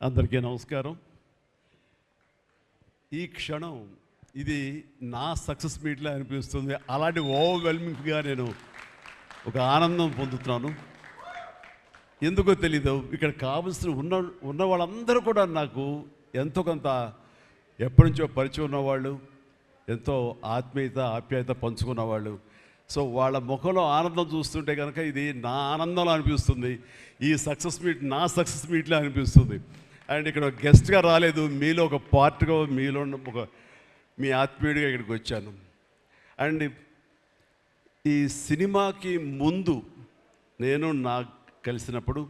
అందరికీ నమస్కారం. ఈ క్షణం ఇది నా సక్సెస్ మీట్లా అనిపిస్తుంది. అలాంటి ఓవర్వెల్మింగ్గా నేను ఒక ఆనందం పొందుతున్నాను. ఎందుకో తెలీదు. ఇక్కడ కావలసిన ఉన్న ఉన్న వాళ్ళందరూ కూడా నాకు ఎంతో కొంత ఎప్పటి నుంచో పరిచయం ఉన్నవాళ్ళు ఎంతో ఆత్మీయత ఆప్యాయత పంచుకున్న వాళ్ళు. సో వాళ్ళ ముఖంలో ఆనందం చూస్తుంటే కనుక ఇది నా ఆనందంలో అనిపిస్తుంది. ఈ సక్సెస్ మీట్ నా సక్సెస్ మీట్లో అనిపిస్తుంది. అండ్ ఇక్కడ గెస్ట్గా రాలేదు. మీలో ఒక పార్ట్గా మీలో ఒక మీ ఆత్మీయుడిగా ఇక్కడికి వచ్చాను. అండ్ ఈ సినిమాకి ముందు నేను నాకు కలిసినప్పుడు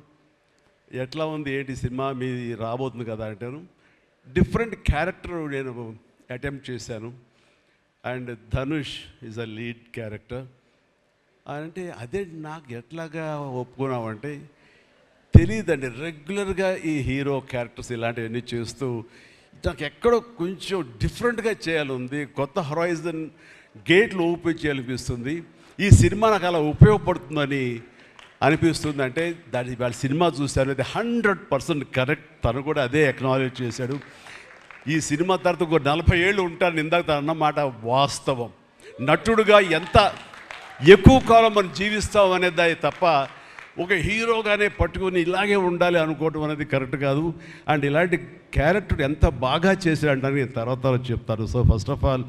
ఎట్లా ఉంది ఏంటి సినిమా మీ రాబోతుంది కదా అంటాను. డిఫరెంట్ క్యారెక్టర్ నేను అటెంప్ట్ చేశాను. And Dhanush is a lead character అంటే అదే నాకు ఎట్లాగా ఒప్పుకున్నామంటే తెలియదండి రెగ్యులర్గా ఈ హీరో క్యారెక్టర్స్ ఇలాంటివన్నీ చేస్తూ నాకు ఎక్కడో కొంచెం డిఫరెంట్గా చేయాలి కొత్త హొరైజన్ గేట్లు ఓపెన్ చేయాలనిపిస్తుంది. ఈ సినిమా నాకు అలా ఉపయోగపడుతుందని అనిపిస్తుంది. అంటే దాని వాళ్ళ సినిమా చూశాను అది హండ్రెడ్ పర్సెంట్ కరెక్ట్. తను కూడా అదే ఎక్నాలజ్ చేశాడు. ఈ సినిమా తర్వాత ఒక నలభై ఏళ్ళు ఉంటాను ఇందాక అన్నమాట వాస్తవం. నటుడుగా ఎంత ఎక్కువ కాలం మనం జీవిస్తాం అనేది తప్ప ఒక హీరోగానే పట్టుకొని ఇలాగే ఉండాలి అనుకోవటం అనేది కరెక్ట్ కాదు. అండ్ ఇలాంటి క్యారెక్టర్ ఎంత బాగా చేశాడంటే నేను తర్వాత తర్వాత చెప్తాను. సో ఫస్ట్ ఆఫ్ ఆల్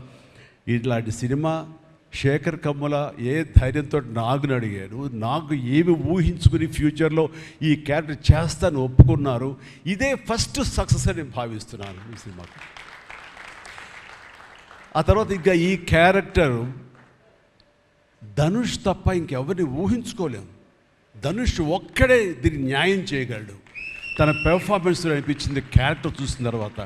ఇలాంటి సినిమా శేఖర్ కమ్ముల ఏ ధైర్యంతో నాగుని అడిగాడు. నాకు ఏమి ఊహించుకుని ఫ్యూచర్లో ఈ క్యారెక్టర్ చేస్తాను ఒప్పుకున్నారు. ఇదే ఫస్ట్ సక్సెస్ అని నేను భావిస్తున్నాను ఈ సినిమాకు. ఆ తర్వాత ఇంకా ఈ క్యారెక్టర్ ధనుష్ తప్ప ఇంకెవరిని ఊహించుకోలేము ధనుష్ ఒక్కడే దీన్ని న్యాయం చేయగలడు. తన పెర్ఫార్మెన్స్ అనిపించింది క్యారెక్టర్ చూసిన తర్వాత.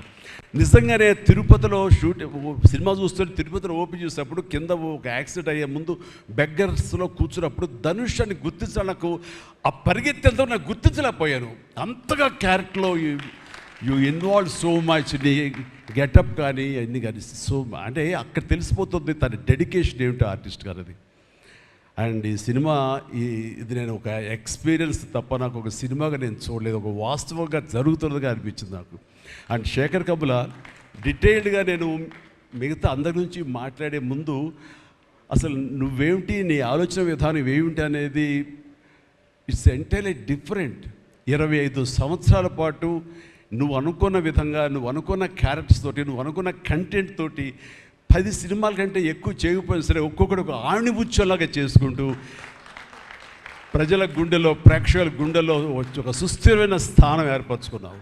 నిజంగానే తిరుపతిలో షూట్ సినిమా చూస్తుంటే తిరుపతిలో ఓపెన్ చేసినప్పుడు కింద ఒక యాక్సిడెంట్ అయ్యే ముందు బెగ్గర్స్లో కూర్చున్నప్పుడు ధనుష్ అని గుర్తించాలి నాకు ఆ పరిగెత్తేంతో నాకు గుర్తించలేకపోయాను. అంతగా క్యారెక్టర్లో యూ ఇన్వాల్వ్ సో మచ్ నీ గెటప్ కానీ అన్ని కానీ సో అంటే అక్కడ తెలిసిపోతుంది తన డెడికేషన్ ఏమిటో ఆర్టిస్ట్ గారు అది అండ్ ఈ సినిమా ఈ ఇది నేను ఒక ఎక్స్పీరియన్స్ తప్ప నాకు ఒక సినిమాగా నేను చూడలేదు ఒక వాస్తవంగా జరుగుతున్నదిగా అనిపించింది నాకు. అండ్ శేఖర్ కబుల డీటెయిల్డ్గా నేను మిగతా అందరి నుంచి మాట్లాడే ముందు అసలు నువ్వేమిటి నీ ఆలోచన విధానం ఏమిటి అనేది ఇట్స్ ఎంటైర్లీ డిఫరెంట్ ఇరవై ఐదు సంవత్సరాల పాటు నువ్వు అనుకున్న విధంగా నువ్వు అనుకున్న క్యారెక్టర్స్ తోటి నువ్వు అనుకున్న కంటెంట్ తోటి పది సినిమాల కంటే ఎక్కువ చేయకపోయినా సరే ఒక్కొక్కడు ఒక ఆణిబుచ్చలాగా చేసుకుంటూ ప్రజల గుండెలో ప్రేక్షకుల గుండెలో ఒక సుస్థిరమైన స్థానం ఏర్పరచుకున్నావు.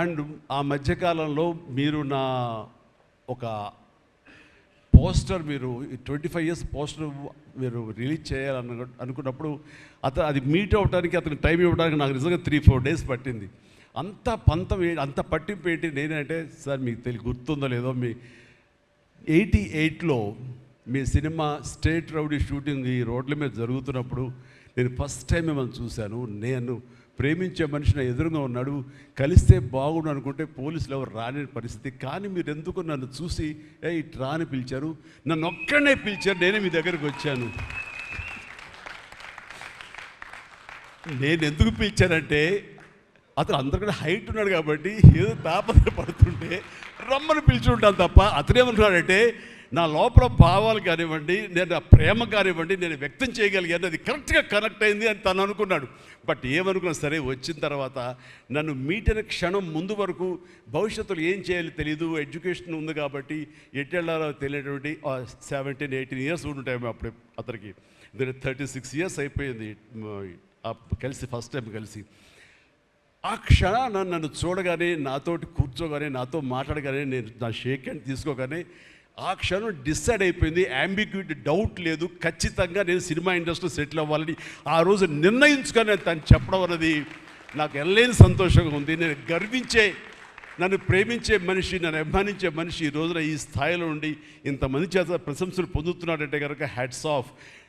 అండ్ ఆ మధ్యకాలంలో మీరు నా ఒక పోస్టర్ మీరు ట్వంటీ ఫైవ్ ఇయర్స్ పోస్టర్ మీరు రిలీజ్ చేయాలను అనుకున్నప్పుడు అతను అది మీట్ అవ్వడానికి అతను టైం ఇవ్వడానికి నాకు నిజంగా త్రీ ఫోర్ డేస్ పట్టింది. అంత పంతం అంత పట్టింపు ఏంటి నేనంటే సార్ మీకు తెలియ గుర్తుందో లేదో మీ ఎయిటీ ఎయిట్లో మీ సినిమా స్టేట్ రౌడీ షూటింగ్ ఈ రోడ్ల మీద జరుగుతున్నప్పుడు నేను ఫస్ట్ టైం మిమ్మల్ని చూశాను. నేను ప్రేమించే మనిషి నా ఎదురుగా ఉన్నాడు. కలిస్తే బాగుండు అనుకుంటే పోలీసులు ఎవరు రాని పరిస్థితి. కానీ మీరు ఎందుకు నన్ను చూసి ఏ ఇటు రాని పిలిచారు. నన్ను ఒక్కడనే పిలిచారు. నేనే మీ దగ్గరికి వచ్చాను. నేను ఎందుకు పిలిచానంటే అతను అందరికన్నా హైట్ ఉన్నాడు కాబట్టి ఏదో తాపత్ర పడుతుంటే రమ్మని పిలిచి ఉంటాను తప్ప అతనేమనుకున్నాడంటే నా లోపల భావాలు కానివ్వండి నేను నా ప్రేమ కానివ్వండి నేను వ్యక్తం చేయగలిగాను అది కరెక్ట్గా కనెక్ట్ అయింది అని తను అనుకున్నాడు. బట్ ఏమనుకున్నా సరే వచ్చిన తర్వాత నన్ను మీటిన క్షణం ముందు వరకు భవిష్యత్తులో ఏం చేయాలో తెలియదు ఎడ్యుకేషన్ ఉంది కాబట్టి ఎట్టెళ్ళాలో తెలియటువంటి సెవెంటీన్ ఎయిటీన్ ఇయర్స్ ఉంటాయి అప్పుడు అతనికి. థర్టీ సిక్స్ ఇయర్స్ అయిపోయింది కలిసి ఫస్ట్ టైం కలిసి. ఆ క్షణాన నన్ను చూడగానే నాతోటి కూర్చోగానే నాతో మాట్లాడగానే నేను నా షేక్ హ్యాండ్ తీసుకోగానే ఆ క్షణం డిసైడ్ అయిపోయింది. అంబిగ్యూటీ డౌట్ లేదు. ఖచ్చితంగా నేను సినిమా ఇండస్ట్రీలో సెటిల్ అవ్వాలని ఆ రోజు నిర్ణయించుకొని తను చెప్పడం అన్నది నాకు ఎల్లేని సంతోషంగా ఉంది. నేను గర్వించే నన్ను ప్రేమించే మనిషి నన్ను అభిమానించే మనిషి ఈ రోజున ఈ స్థాయిలో ఉండి ఇంతమంది చేత ప్రశంసలు పొందుతున్నాడంటే కనుక హ్యాట్స్ ఆఫ్